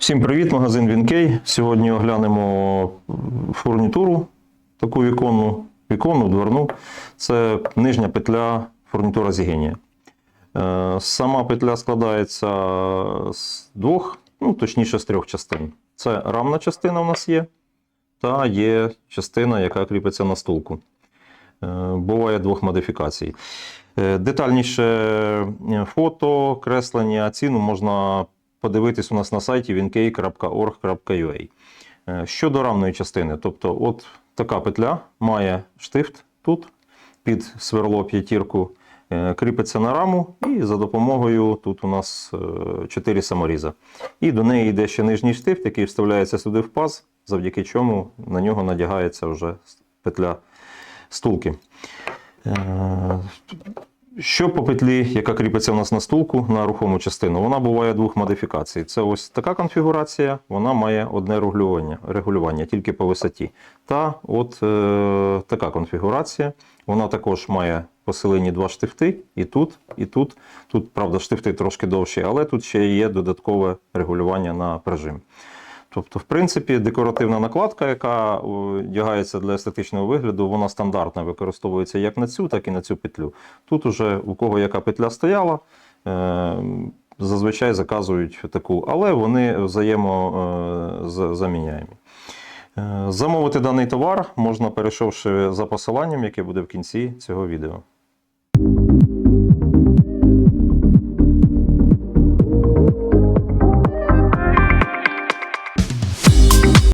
Всім привіт, магазин Вінкей. Сьогодні оглянемо фурнітуру, таку віконну, віконну, дверну. Це нижня петля фурнітура Зігенія. Сама петля складається з двох, ну точніше з трьох частин. Це рамна частина у нас є, та є частина, яка кріпиться на стулку. Е, Буває двох модифікацій. Е, Детальніше е, фото, креслення, ціну можна подивитись у нас на сайті winkey.org.ua. Е, Щодо рамної частини, тобто от така петля має штифт тут під сверло п'ятірку, е, кріпиться на раму, і за допомогою тут у нас 4 саморіза. І до неї йде ще нижній штифт, який вставляється сюди в паз, завдяки чому на нього надягається вже петля стулки. Що по петлі, яка кріпиться у нас на стулку на рухому частину, вона буває двох модифікацій. Це ось така конфігурація, вона має одне регулювання, регулювання тільки по висоті. Та от е, така конфігурація, вона також має посилені два штифти, і тут, і тут. Тут, правда, штифти трошки довші, але тут ще є додаткове регулювання на прижим. Тобто, в принципі, декоративна накладка, яка одягається для естетичного вигляду, вона стандартна, використовується як на цю, так і на цю петлю. Тут уже у кого яка петля стояла, е, зазвичай заказують таку, але вони взаємозаміняємі. Замовити даний товар можна, перейшовши за посиланням, яке буде в кінці цього відео.